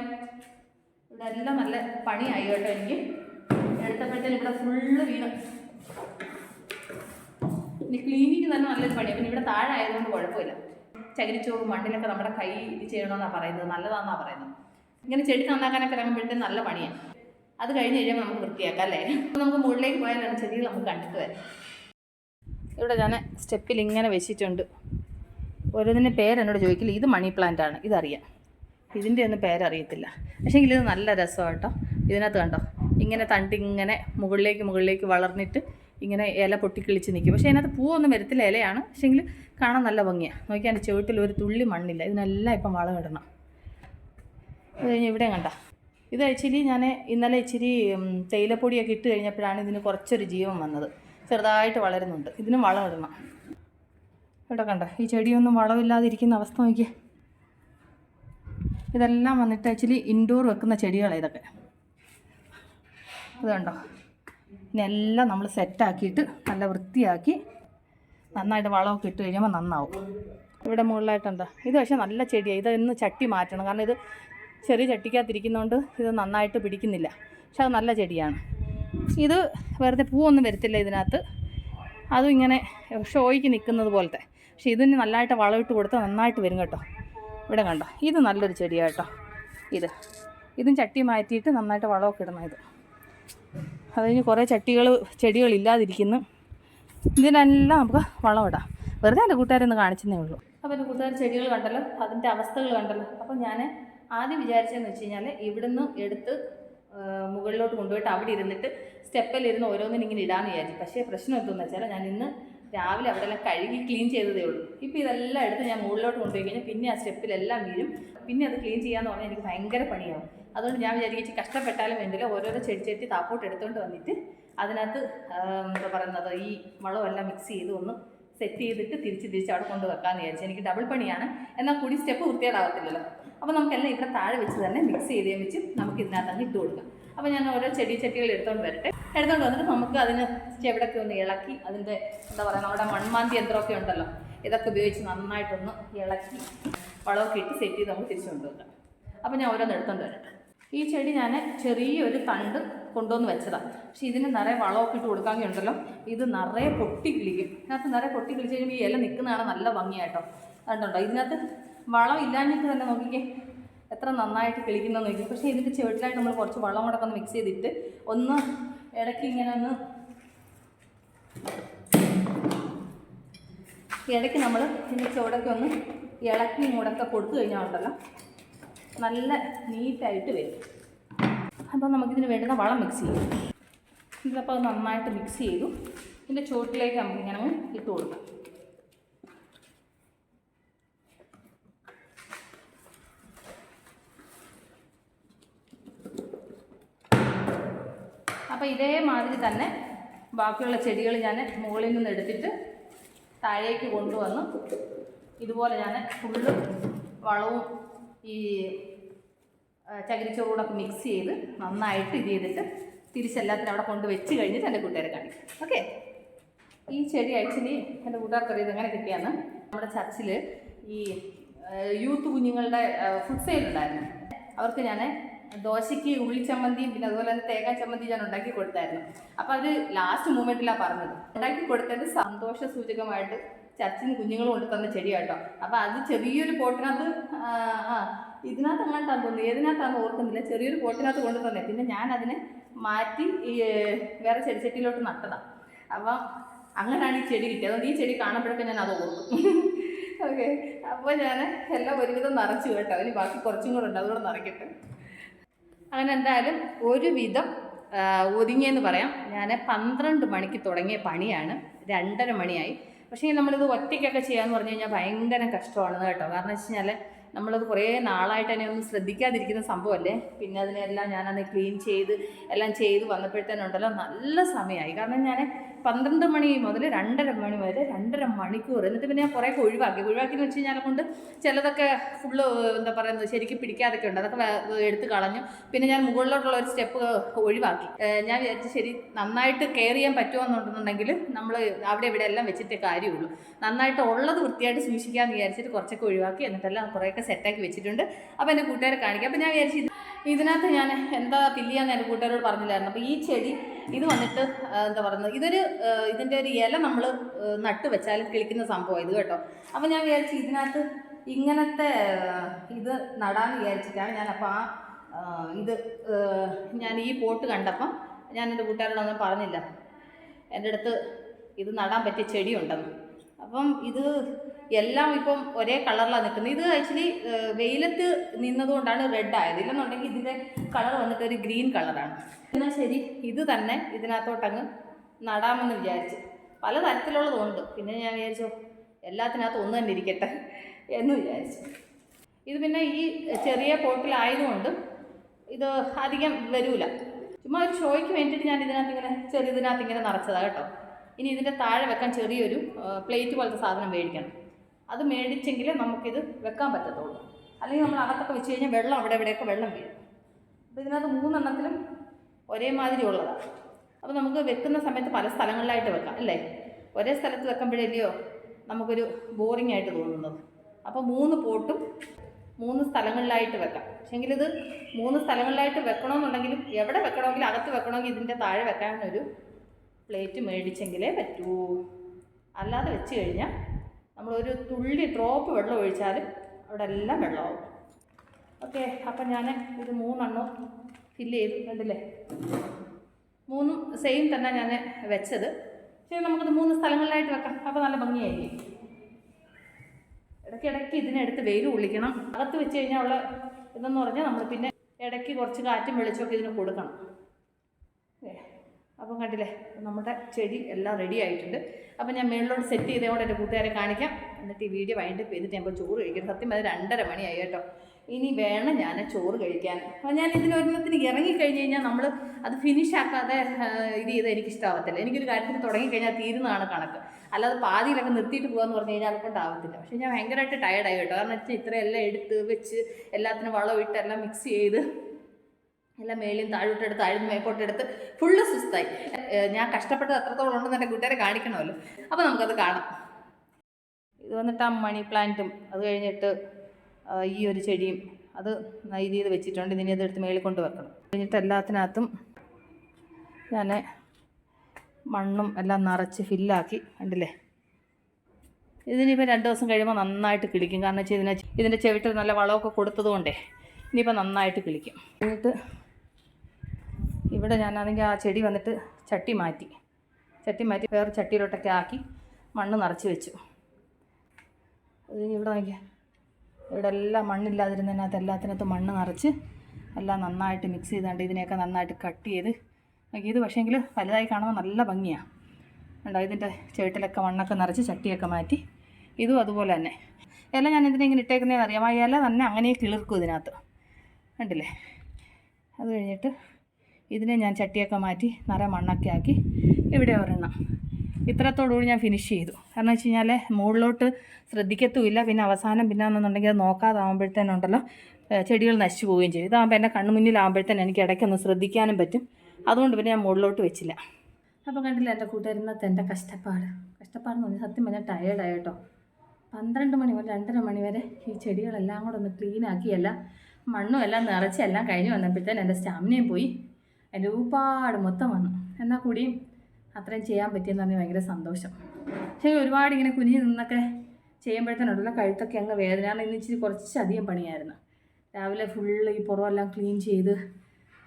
ഇവിടെ എല്ലാം നല്ല പണിയായി കേട്ടോ എനിക്ക്. എടുത്തപ്പോഴത്തേന് ഇവിടെ ഫുള്ള് വീണ് ഇനി ക്ലീനിങ് തന്നെ നല്ലൊരു പണി പിന്നെ ഇവിടെ താഴെ ആയതുകൊണ്ട് കുഴപ്പമില്ല. ചകിരിച്ചോറും മണ്ണിലൊക്കെ നമ്മുടെ കൈ ഇത് ചെയ്യണമെന്നാണ് പറയുന്നത്. നല്ലതാണെന്നാണ് പറയുന്നത്. ഇങ്ങനെ ചെടി നന്നാക്കാനൊക്കെ ഇറങ്ങുമ്പോഴത്തേന് നല്ല പണിയാണ് അത് കഴിഞ്ഞ് കഴിയുമ്പോൾ നമുക്ക് വൃത്തിയാക്കാം അല്ലേ? അപ്പോൾ നമുക്ക് മുകളിലേക്ക് പോയാലാണ് ചെടികൾ നമുക്ക് കണ്ടിട്ട് വരാം. ഇവിടെ ഞാൻ സ്റ്റെപ്പിൽ ഇങ്ങനെ വെച്ചിട്ടുണ്ട്. ഓരോന്നിന്റെ പേരെന്നോട് ചോദിക്കില്ല. ഇത് മണി പ്ലാന്റ് ആണ്. ഇതറിയാം. ഇതിന്റെ ഒന്നും പേരറിയത്തില്ല. പക്ഷേ ഇത് നല്ല രസമാണ് കേട്ടോ ഇതിനകത്ത് കണ്ടോ? ഇങ്ങനെ തണ്ടി ഇങ്ങനെ മുകളിലേക്ക് മുകളിലേക്ക് വളർന്നിട്ട് ഇങ്ങനെ ഇല പൊട്ടിക്കിളിച്ച് നിൽക്കും പക്ഷേ അതിനകത്ത് പൂവൊന്നും വരത്തില്ല ഇലയാണ്. പക്ഷേങ്കിൽ കാണാൻ നല്ല ഭംഗിയാണ് നോക്കിയാൽ ചുവട്ടിൽ ഒരു തുള്ളി മണ്ണില്ല. ഇതിനെല്ലാം ഇപ്പം വളം ഇടണം. അത് കഴിഞ്ഞ് ഇവിടെ കണ്ട? ഇത് ആക്ച്വലി ഞാൻ ഇന്നലെ ഇച്ചിരി തേയിലപ്പൊടിയൊക്കെ ഇട്ട് കഴിഞ്ഞപ്പോഴാണ് ഇതിന് കുറച്ചൊരു ജീവൻ വന്നത്. ചെറുതായിട്ട് വളരുന്നുണ്ട്. ഇതിനും വളം ഇടണം. ഇവിടെ കണ്ട? ഈ ചെടിയൊന്നും വളമില്ലാതിരിക്കുന്ന അവസ്ഥ നോക്കിയേ. ഇതെല്ലാം വന്നിട്ട് ആക്ച്വലി ഇൻഡോർ വെക്കുന്ന ചെടികളാണ് ഇതൊക്കെ. ഇത് കണ്ടോ? ഇനി എല്ലാം നമ്മൾ സെറ്റാക്കിയിട്ട് നല്ല വൃത്തിയാക്കി നന്നായിട്ട് വളമൊക്കെ ഇട്ട് കഴിയുമ്പോൾ നന്നാവും. ഇവിടെ മുകളിലായിട്ടെന്താ ഇത് പക്ഷേ നല്ല ചെടിയാണ് ഇത് ഇന്ന് ചട്ടി മാറ്റണം. കാരണം ഇത് ചെറിയ ചട്ടിക്കകത്തിരിക്കുന്നതുകൊണ്ട് ഇത് നന്നായിട്ട് പിടിക്കുന്നില്ല. പക്ഷെ അത് നല്ല ചെടിയാണ്. ഇത് വെറുതെ പൂവൊന്നും വരത്തില്ല ഇതിനകത്ത്. അതും ഇങ്ങനെ ഷോയ്ക്ക് നിൽക്കുന്നത് പോലത്തെ. പക്ഷേ ഇതിന് നല്ലതായിട്ട് വളമിട്ട് കൊടുത്താൽ നന്നായിട്ട് വരും കേട്ടോ. ഇവിടെ കണ്ടോ? ഇത് നല്ലൊരു ചെടിയാണ് കേട്ടോ. ഇത്. ഇതും ചട്ടി മാറ്റിയിട്ട് നന്നായിട്ട് വളമൊക്കെ ഇടണം ഇത്. അത് കഴിഞ്ഞ് കുറേ ചട്ടികൾ ചെടികളില്ലാതിരിക്കുന്നു ഇതിനെല്ലാം നമുക്ക് വളമിടാം വെറുതെ എന്റെ കൂട്ടുകാരൊന്ന് കാണിച്ചതേ ഉള്ളൂ. അപ്പോൾ എന്റെ കൂട്ടുകാർ ചെടികൾ കണ്ടല്ലോ? അതിന്റെ അവസ്ഥകൾ കണ്ടല്ലോ? അപ്പോൾ ഞാൻ ആദ്യം വിചാരിച്ചതെന്ന് വെച്ച് കഴിഞ്ഞാൽ ഇവിടുന്ന് എടുത്ത് മുകളിലോട്ട് കൊണ്ടുപോയിട്ട് അവിടെ ഇരുന്നിട്ട് സ്റ്റെപ്പിലിരുന്ന് ഓരോന്നിനും ഇങ്ങനെ ഇടാമെന്ന് വിചാരിച്ചു. പക്ഷേ പ്രശ്നം എന്തെന്ന് വെച്ചാൽ ഞാൻ ഇന്ന് രാവിലെ അവിടെ എല്ലാം കഴുകി ക്ലീൻ ചെയ്തതേ ഉള്ളൂ. ഇപ്പോൾ ഇതെല്ലാം എടുത്ത് ഞാൻ മുകളിലോട്ട് കൊണ്ടുപോയി കഴിഞ്ഞാൽ പിന്നെ ആ സ്റ്റെപ്പിലെല്ലാം വീഴും. പിന്നെ അത് ക്ലീൻ ചെയ്യാന്ന് പറഞ്ഞാൽ എനിക്ക് ഭയങ്കര പണിയാവും. അതുകൊണ്ട് ഞാൻ വിചാരിച്ചു കഷ്ടപ്പെട്ടാലും വേണ്ടില്ല ഓരോരോ ചെടി ചെട്ടി താപ്പോട്ട് എടുത്തുകൊണ്ട് വന്നിട്ട് അതിനകത്ത് എന്താ പറയുന്നത് ഈ വളമെല്ലാം മിക്സ് ചെയ്ത് ഒന്ന് സെറ്റ് ചെയ്തിട്ട് തിരിച്ച് തിരിച്ച് അവിടെ കൊണ്ട് വെക്കാമെന്ന് വിചാരിച്ചു. എനിക്ക് ഡബിൾ പണിയാണ്. എന്നാൽ കൂടി സ്റ്റെപ്പ് വൃത്തിയേടാവത്തില്ലല്ലോ അപ്പോൾ നമുക്കെല്ലാം ഇവിടെ താഴെ വെച്ച് തന്നെ മിക്സ് ചെയ്തേ വെച്ച് നമുക്ക് ഇതിനകത്ത് അങ്ങ് ഇട്ട് കൊടുക്കാം. അപ്പോൾ ഞാൻ ഓരോ ചെടി ചട്ടികൾ എടുത്തുകൊണ്ട് വരട്ടെ. എടുത്തുകൊണ്ട് വന്നിട്ട് നമുക്ക് അതിന് ചെവിടൊക്കെ ഒന്ന് ഇളക്കി അതിന്റെ എന്താ പറയുക നമ്മുടെ മൺമാന്തി യന്ത്രമൊക്കെ ഉണ്ടല്ലോ ഇതൊക്കെ ഉപയോഗിച്ച് നന്നായിട്ടൊന്ന് ഇളക്കി വളമൊക്കെ ഇട്ട് സെറ്റ് ചെയ്ത് നമുക്ക് തിരിച്ചു കൊണ്ടുവരാം അപ്പോൾ ഞാൻ ഓരോന്ന് എടുത്തുകൊണ്ട് വരട്ടെ. ഈ ചെടി ഞാൻ ചെറിയൊരു തണ്ട് കൊണ്ടുവന്ന് വെച്ചതാണ് പക്ഷെ ഇതിന് നിറയെ വളമൊക്കെ ഇട്ട് കൊടുക്കാമെങ്കിൽ ഉണ്ടല്ലോ ഇത് നിറയെ പൊട്ടി കിളിക്കും. ഇതിനകത്ത് നിറയെ പൊട്ടി കിളിച്ച് കഴിയുമ്പോൾ ഈ ഇല നിൽക്കുന്നതാണ് നല്ല ഭംഗിയായിട്ടോ. അതുണ്ടോ? ഇതിനകത്ത് വളം ഇല്ലാഞ്ഞിട്ട് തന്നെ നോക്കിക്കേ എത്ര നന്നായിട്ട് കിളിക്കുന്നതെന്ന് നോക്കി പക്ഷേ ഇതിന്റെ ചുവട്ടിലായിട്ട് നമ്മൾ കുറച്ച് വളം കൂടെ ഒന്ന് മിക്സ് ചെയ്തിട്ട് ഒന്ന് ഇടയ്ക്ക് ഇങ്ങനെ ഒന്ന് ഇടയ്ക്ക് നമ്മൾ ഇതിന്റെ ചുവടൊക്കെ ഒന്ന് ഇളക്കി ഇങ്ങോട്ടൊക്കെ കൊടുത്തു കഴിഞ്ഞാൽ ഉണ്ടല്ലോ. നല്ല നീറ്റായിട്ട് വരും. അപ്പോൾ നമുക്കിതിന് വേണ്ടുന്ന വളം മിക്സ് ചെയ്യും. ഇതിലപ്പോൾ അത് നന്നായിട്ട് മിക്സ് ചെയ്തു. ഇതിന്റെ ചുവട്ടിലേക്ക് നമുക്ക് ഇങ്ങനെ അങ്ങ് ഇട്ട് കൊടുക്കാം. അപ്പോൾ ഇതേമാതിരി തന്നെ ബാക്കിയുള്ള ചെടികൾ ഞാൻ മുകളിൽ നിന്ന് എടുത്തിട്ട് താഴേക്ക് കൊണ്ടുവന്ന്. ഇതുപോലെ ഞാൻ ഫുള്ള് വളവും ഈ ചകിരിച്ചോറൂടൊക്കെ മിക്സ് ചെയ്ത് നന്നായിട്ട് ഇത് ചെയ്തിട്ട് തിരിച്ചെല്ലാത്തിനും അവിടെ കൊണ്ട് വെച്ച് കഴിഞ്ഞിട്ട് എന്റെ കൂട്ടുകാരെ കാണിക്കും. ഓക്കെ ഈ ചെടി ആക്ച്വലി എന്റെ കൂട്ടുകാർക്ക് അറിയാം എങ്ങനെ കിട്ടിയാന്ന്. നമ്മുടെ ചർച്ചിൽ ഈ യൂത്ത് കുഞ്ഞുങ്ങളുടെ ഫുഡ് സെയിൽ ഉണ്ടായിരുന്നു. അവർക്ക് ഞാൻ ദോശയ്ക്ക് ഉള്ളി ചമ്മന്തിയും പിന്നെ അതുപോലെ തന്നെ തേങ്ങാ ചമ്മന്തി ഞാൻ ഉണ്ടാക്കി കൊടുത്തായിരുന്നു. അപ്പോൾ അത് ലാസ്റ്റ് മൂമെന്റിലാണ് പറഞ്ഞത്. ഉണ്ടാക്കി കൊടുത്തത് സന്തോഷ സൂചകമായിട്ട് ചച്ചിൻ കുഞ്ഞുങ്ങൾ കൊണ്ട് തന്ന ചെടിയാട്ടോ. അപ്പോൾ അത് ചെറിയൊരു പോട്ടിനകത്ത് ആ, ഇതിനകത്ത് അങ്ങോട്ടാന്ന് തോന്നുന്നു. ഏതിനകത്താന്ന് ഓർക്കുന്നില്ല. ചെറിയൊരു പോട്ടിനകത്ത് കൊണ്ടു തന്നെ. പിന്നെ ഞാൻ അതിനെ മാറ്റി ഈ വേറെ ചെടിച്ചട്ടിയിലോട്ട് നട്ടതാണ് അപ്പം അങ്ങനെയാണ് ഈ ചെടി കിട്ടിയത്. അതുകൊണ്ട് ഈ ചെടി കാണുമ്പോഴൊക്കെ ഞാൻ അത് ഓർക്കും. ഓക്കെ അപ്പോൾ ഞാൻ എല്ലാം ഒരുവിധം നിറച്ചു കേട്ടോ. അതിന് ബാക്കി കുറച്ചും കൂടെ ഉണ്ട്. അതുകൂടെ നിറയ്ക്കട്ടെ. അങ്ങനെ എന്തായാലും ഒരുവിധം ഒതുങ്ങിയെന്ന് പറയാം. ഞാൻ പന്ത്രണ്ട് മണിക്ക് തുടങ്ങിയ പണിയാണ്. രണ്ടര മണിയായി. പക്ഷേ നമ്മളിത് ഒറ്റയ്ക്കൊക്കെ ചെയ്യാന്ന് പറഞ്ഞു കഴിഞ്ഞാൽ ഭയങ്കര കഷ്ടമാണ് കേട്ടോ. കാരണം വെച്ച് കഴിഞ്ഞാൽ നമ്മളത് കുറേ നാളായിട്ട് തന്നെ ഒന്നും ശ്രദ്ധിക്കാതിരിക്കുന്ന സംഭവമല്ലേ? പിന്നെ അതിനെല്ലാം ഞാനത് ക്ലീൻ ചെയ്ത് എല്ലാം ചെയ്ത് വന്നപ്പോഴത്തേനുണ്ടല്ലോ നല്ല സമയമായി. കാരണം ഞാൻ പന്ത്രണ്ട് മണി മുതൽ രണ്ടര മണി വരെ രണ്ടര മണിക്കൂർ എന്നിട്ട് പിന്നെ ഞാൻ കുറേ ഒഴിവാക്കി. ഒഴിവാക്കിയെന്ന് വെച്ച് കഴിഞ്ഞാൽ കൊണ്ട് ചിലതൊക്കെ ഫുള്ള് എന്താ പറയുന്നത് ശരിക്കും പിടിക്കാതൊക്കെ ഉണ്ട്. അതൊക്കെ എടുത്ത് കളഞ്ഞു. പിന്നെ ഞാൻ മുകളിലോട്ടുള്ള ഒരു സ്റ്റെപ്പ് ഒഴിവാക്കി. ഞാൻ വിചാരിച്ചു ശരി നന്നായിട്ട് കെയർ ചെയ്യാൻ പറ്റുമെന്നുണ്ടെന്നുണ്ടെങ്കിൽ നമ്മൾ അവിടെ ഇവിടെ എല്ലാം വെച്ചിട്ടേ കാര്യമുള്ളൂ. നന്നായിട്ട് ഉള്ളത് വൃത്തിയായിട്ട് സൂക്ഷിക്കാമെന്ന് വിചാരിച്ചിട്ട് കുറച്ചൊക്കെ ഒഴിവാക്കി. എന്നിട്ടെല്ലാം കുറേയൊക്കെ സെറ്റാക്കി വെച്ചിട്ടുണ്ട്. അപ്പോൾ എന്റെ കൂട്ടുകാരെ കാണിക്കാം. അപ്പോൾ ഞാൻ വിചാരിച്ചു ഇത് ഇതിനകത്ത് ഞാൻ എന്താ ഫില്ല് ചെയ്യാന്ന് എന്റെ കൂട്ടുകാരോട് പറഞ്ഞില്ലായിരുന്നു. അപ്പോൾ ഈ ചെടി ഇത് വന്നിട്ട് എന്താ പറയുന്നത് ഇതൊരു ഇതിന്റെ ഒരു ഇല നമ്മൾ നട്ട് വെച്ചാൽ കിളിക്കുന്ന സംഭവം ഇത് കേട്ടോ. അപ്പോൾ ഞാൻ വിചാരിച്ചു ഇതിനകത്ത് ഇങ്ങനത്തെ ഇത് നടാന്ന് വിചാരിച്ചിട്ടാണ് ഞാൻ അപ്പോൾ ആ, ഇത് ഞാൻ ഈ പോട്ട് കണ്ടപ്പം ഞാൻ എന്റെ കൂട്ടുകാരോടൊന്നും പറഞ്ഞില്ല. എന്റെ അടുത്ത് ഇത് നടാൻ പറ്റിയ ചെടിയുണ്ടെന്ന്. അപ്പം ഇത് എല്ലാം ഇപ്പം ഒരേ കളറിലാണ് നിൽക്കുന്നത് ഇത് ആക്ച്വലി വെയിലത്ത് നിന്നതുകൊണ്ടാണ് റെഡ് ആയത്. ഇല്ലെന്നുണ്ടെങ്കിൽ ഇതിന്റെ കളർ വന്നിട്ട് ഒരു ഗ്രീൻ കളറാണ് എന്നാൽ ശരി ഇത് തന്നെ ഇതിനകത്തോട്ടങ്ങ് നടാമെന്ന് വിചാരിച്ചു. പല തരത്തിലുള്ളതുണ്ട് പിന്നെ ഞാൻ വിചാരിച്ചു എല്ലാത്തിനകത്തും ഒന്ന് തന്നെ ഇരിക്കട്ടെ എന്ന് വിചാരിച്ചു. ഇത് പിന്നെ ഈ ചെറിയ പോട്ടിലായതുകൊണ്ട് ഇത് അധികം വരില്ല ചുമ്മാ ഒരു ഷോയ്ക്ക് വേണ്ടിയിട്ട് ഞാൻ ഇതിനകത്ത് ഇങ്ങനെ ചെറിയതിനകത്ത് ഇങ്ങനെ നിറച്ചതാണ് കേട്ടോ. ഇനി ഇതിന്റെ താഴെ വെക്കാൻ ചെറിയൊരു പ്ലേറ്റ് പോലത്തെ സാധനം മേടിക്കണം. അത് മേടിച്ചെങ്കിലേ നമുക്കിത് വെക്കാൻ പറ്റത്തുള്ളൂ. അല്ലെങ്കിൽ നമ്മൾ അകത്തൊക്കെ വെച്ച് കഴിഞ്ഞാൽ വെള്ളം അവിടെ ഇവിടെയൊക്കെ വെള്ളം വീഴും. അപ്പോൾ ഇതിനകത്ത് മൂന്നെണ്ണത്തിലും ഒരേ മാതിരി ഉള്ളതാണ് അപ്പോൾ നമുക്ക് വെക്കുന്ന സമയത്ത് പല സ്ഥലങ്ങളിലായിട്ട് വെക്കാം അല്ലേ? ഒരേ സ്ഥലത്ത് വെക്കുമ്പോഴല്ലയോ നമുക്കൊരു ബോറിംഗ് ആയിട്ട് തോന്നുന്നത്. അപ്പോൾ മൂന്ന് പോട്ടും മൂന്ന് സ്ഥലങ്ങളിലായിട്ട് വെക്കാം. പക്ഷെങ്കിൽ ഇത് മൂന്ന് സ്ഥലങ്ങളിലായിട്ട് വെക്കണമെന്നുണ്ടെങ്കിലും എവിടെ വെക്കണമെങ്കിലും അകത്ത് വെക്കണമെങ്കിൽ ഇതിന്റെ താഴെ വെക്കാനൊരു പ്ലേറ്റ് മേടിച്ചെങ്കിലേ പറ്റൂ. അല്ലാതെ വെച്ച് കഴിഞ്ഞാൽ നമ്മളൊരു തുള്ളി ഡ്രോപ്പ് വെള്ളം ഒഴിച്ചാലും അവിടെ എല്ലാം വെള്ളമാവും. ഓക്കെ അപ്പം ഞാൻ ഇത് മൂന്നെണ്ണം ഫില്ല് ചെയ്തു കണ്ടില്ലേ? മൂന്നും സെയിം തന്നെ ഞാൻ വെച്ചത്. പക്ഷേ നമുക്കത് മൂന്ന് സ്ഥലങ്ങളിലായിട്ട് വെക്കാം. അപ്പോൾ നല്ല ഭംഗിയായിരിക്കും. ഇടയ്ക്കിടയ്ക്ക് ഇതിനെടുത്ത് വെയിൽ കൊള്ളിക്കണം. അകത്ത് വെച്ച് കഴിഞ്ഞാൽ ഉള്ള ഇതെന്ന് പറഞ്ഞാൽ നമ്മൾ പിന്നെ ഇടയ്ക്ക് കുറച്ച് കാറ്റും വെളിച്ചമൊക്കെ ഇതിന് കൊടുക്കണം. അപ്പം കണ്ടില്ലേ? നമ്മുടെ ചെടി എല്ലാം റെഡി ആയിട്ടുണ്ട്. അപ്പം ഞാൻ മേളിലോട്ട് സെറ്റ് ചെയ്തതുകൊണ്ട് എന്റെ കൂട്ടുകാരെ കാണിക്കാം. എന്നിട്ട് ഈ വീഡിയോ വൈൻഡ് ചെയ്തിട്ട് ഇപ്പോൾ ചോറ് കഴിക്കും. സത്യം അത് രണ്ടര മണിയായി കേട്ടോ. ഇനി വേണം ഞാൻ ചോറ് കഴിക്കാൻ. അപ്പം ഞാൻ ഇതിനൊരെണ്ണത്തിന് ഇറങ്ങിക്കഴിഞ്ഞ് കഴിഞ്ഞാൽ നമ്മൾ അത് ഫിനിഷ് ആക്കാതെ ഇത് ചെയ്ത് എനിക്ക് ഇഷ്ടമാവത്തില്ല എനിക്കൊരു കാര്യത്തിന് തുടങ്ങിക്കഴിഞ്ഞാൽ തീരുന്നതാണ് കണക്ക്. അല്ലാതെ പാതിയിലൊക്കെ നിർത്തിയിട്ട് പോകാന്ന് പറഞ്ഞു കഴിഞ്ഞാൽ അതുകൊണ്ടാവത്തില്ല പക്ഷേ ഞാൻ ഭയങ്കരമായിട്ട് ടയർഡായി കേട്ടോ. കാരണം വെച്ചാൽ ഇത്രയെല്ലാം എടുത്ത് വെച്ച് എല്ലാത്തിനും വളം ഇട്ട് എല്ലാം മിക്സ് ചെയ്ത് എല്ലാം മേളിയും താഴോട്ടെടുത്ത് താഴ്ന്ന് മേപ്പോട്ടെടുത്ത് ഫുള്ള് സുസ്തായി. ഞാൻ കഷ്ടപ്പെട്ടത് അത്രത്തോളം ഉണ്ടെന്ന് എന്റെ കൂട്ടുകാരെ കാണിക്കണമല്ലോ. അപ്പോൾ നമുക്കത് കാണാം. ഇത് വന്നിട്ട് ആ മണി പ്ലാന്റും അത് കഴിഞ്ഞിട്ട് ഈ ഒരു ചെടിയും അത് ഇത് ചെയ്ത് വെച്ചിട്ടുണ്ട്. ഇതിനെ അതെടുത്ത് മേളിൽ കൊണ്ട് വെക്കണം. കഴിഞ്ഞിട്ട് എല്ലാത്തിനകത്തും ഞാൻ മണ്ണും എല്ലാം നിറച്ച് ഫില്ലാക്കി കണ്ടില്ലേ? ഇതിനിപ്പോൾ രണ്ട് ദിവസം കഴിയുമ്പോൾ നന്നായിട്ട് കിളിക്കും. കാരണം വെച്ചാൽ ഇതിനെ ഇതിന്റെ ചെവിട്ടിൽ നല്ല വളമൊക്കെ കൊടുത്തതുകൊണ്ടേ ഇനിയിപ്പോൾ നന്നായിട്ട് കിളിക്കും. എന്നിട്ട് ഇവിടെ ഞാനാണെങ്കിൽ ആ ചെടി വന്നിട്ട് ചട്ടി മാറ്റി. ചട്ടി മാറ്റി വേറെ ചട്ടിയിലോട്ടൊക്കെ ആക്കി മണ്ണ് നിറച്ച് വെച്ചു. ഇവിടെ നോക്കിയാൽ ഇവിടെ എല്ലാം മണ്ണില്ലാതിരുന്നതിനകത്ത് എല്ലാത്തിനകത്തും മണ്ണ് നിറച്ച് എല്ലാം നന്നായിട്ട് മിക്സ് ചെയ്താണ്ട് ഇതിനെയൊക്കെ നന്നായിട്ട് കട്ട് ചെയ്ത് ഇത് പക്ഷേങ്കിൽ വലുതായി കാണുമ്പോൾ നല്ല ഭംഗിയാണ് ഉണ്ടോ ഇതിന്റെ ചേട്ടിലൊക്കെ മണ്ണൊക്കെ നിറച്ച് ചട്ടിയൊക്കെ മാറ്റി. ഇതും അതുപോലെ തന്നെ. ഇല ഞാൻ ഇതിനെ ഇങ്ങനെ ഇട്ടേക്കുന്നതെന്ന് അറിയാം ആ ഇല തന്നെ അങ്ങനെ കിളിർക്കും ഇതിനകത്ത്. കണ്ടില്ലേ? അത് കഴിഞ്ഞിട്ട് ഇതിനെ ഞാൻ ചട്ടിയൊക്കെ മാറ്റി നിറയെ മണ്ണൊക്കെ ആക്കി ഇവിടെ ഒരെണ്ണം. ഇത്രത്തോടുകൂടി ഞാൻ ഫിനിഷ് ചെയ്തു. കാരണം വെച്ച് കഴിഞ്ഞാൽ മുകളിലോട്ട് ശ്രദ്ധിക്കത്തുമില്ല. പിന്നെ അവസാനം പിന്നെ എന്നുണ്ടെങ്കിൽ അത് നോക്കാതാവുമ്പോഴത്തേനുണ്ടല്ലോ ചെടികൾ നശിച്ചു പോവുകയും ചെയ്യും. ഇതാകുമ്പോൾ എന്റെ കണ്ണു മുന്നിലാകുമ്പോഴത്തേനും എനിക്ക് ഇടയ്ക്കൊന്ന് ശ്രദ്ധിക്കാനും പറ്റും. അതുകൊണ്ട് പിന്നെ ഞാൻ മുകളിലോട്ട് വെച്ചില്ല. അപ്പോൾ കണ്ടില്ല എന്റെ കൂട്ടുകാരിന്നത്തെ എന്റെ കഷ്ടപ്പാട്? കഷ്ടപ്പാടെന്ന് പറഞ്ഞാൽ സത്യം പറഞ്ഞാൽ ടയേർഡായി കേട്ടോ. പന്ത്രണ്ട് മണി മുതൽ രണ്ടര മണി വരെ ഈ ചെടികളെല്ലാം കൂടെ ഒന്ന് ക്ലീൻ ആക്കിയല്ല മണ്ണും എല്ലാം നിറച്ച് എല്ലാം കഴിഞ്ഞ് വന്നപ്പോഴത്തേനും എന്റെ സ്റ്റാമിനയും പോയി. എന്റെ ഒരുപാട് മൊത്തം വന്നു. എന്നാൽ കൂടിയും അത്രയും ചെയ്യാൻ പറ്റിയെന്ന് പറഞ്ഞാൽ ഭയങ്കര സന്തോഷം. പക്ഷേ ഒരുപാട് ഇങ്ങനെ കുഞ്ഞി നിന്നൊക്കെ ചെയ്യുമ്പോഴത്തേനുണ്ടല്ലോ കഴുത്തൊക്കെ അങ്ങ് വേദന ഇന്ന് ഇച്ചിരി കുറച്ചധികം പണിയായിരുന്നു. രാവിലെ ഫുള്ള് ഈ പുറമെല്ലാം ക്ലീൻ ചെയ്ത്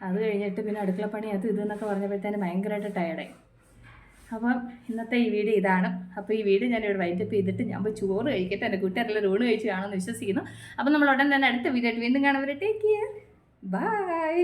അത് കഴിഞ്ഞിട്ട് പിന്നെ അടുക്കള പണി അത് ഇതെന്നൊക്കെ പറഞ്ഞപ്പോഴത്തേനും ഭയങ്കരമായിട്ട് ടയർഡായി അപ്പം ഇന്നത്തെ ഈ വീഡിയോ ഇതാണ്. അപ്പോൾ ഈ വീഡിയോ ഞാൻ ഇവിടെ വൈൻഡപ്പ് ചെയ്തിട്ട് ഞാൻ പോയി ചോറ് കഴിക്കട്ടെ. എന്റെ കൂട്ടുകാരെല്ലാം ഊണ് കഴിച്ച് കാണുമെന്ന് വിശ്വസിക്കുന്നു. അപ്പം നമ്മൾ ഉടൻ തന്നെ അടുത്ത വീഡിയോ ആയിട്ട് വീണ്ടും വരെ ടേക്ക് കെയർ ബൈ